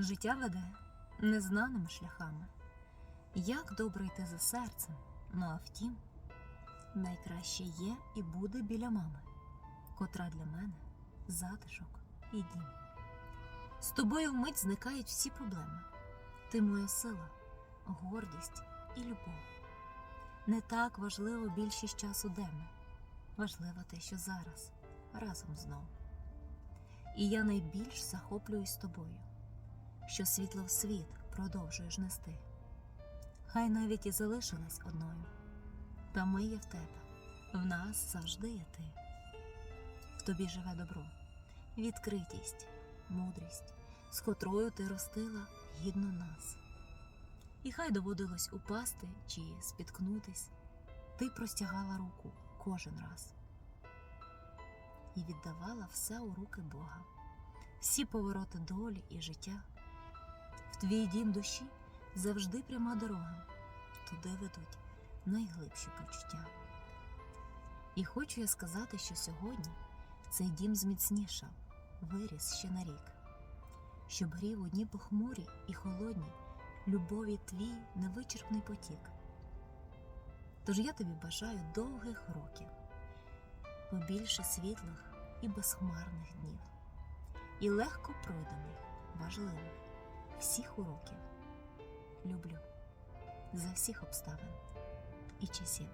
Життя веде незнаними шляхами. Як добре йти за серцем, ну а втім, найкраще є і буде біля мами, котра для мене затишок і дім. З тобою вмить зникають всі проблеми. Ти моя сила, гордість і любов. Не так важливо більшість часу де ми. Важливо те, що зараз, разом знов. І я найбільш захоплююсь тобою, що світло в світ продовжуєш нести. Хай навіть і залишилась одною, та ми є в тебе, в нас завжди є ти. В тобі живе добро, відкритість, мудрість, з котрою ти ростила гідно нас. І хай доводилось упасти чи спіткнутись, ти простягала руку кожен раз і віддавала все у руки Бога, всі повороти долі і життя. Твій дім душі завжди пряма дорога, туди ведуть найглибші почуття. І хочу я сказати, що сьогодні цей дім зміцнішав, виріс ще на рік, щоб грів у дні похмурі і холодні любові твій невичерпний потік. Тож я тобі бажаю довгих років, побільше світлих і безхмарних днів, і легко пройдених, важливих всіх уроків. Люблю за всіх обставин і часів.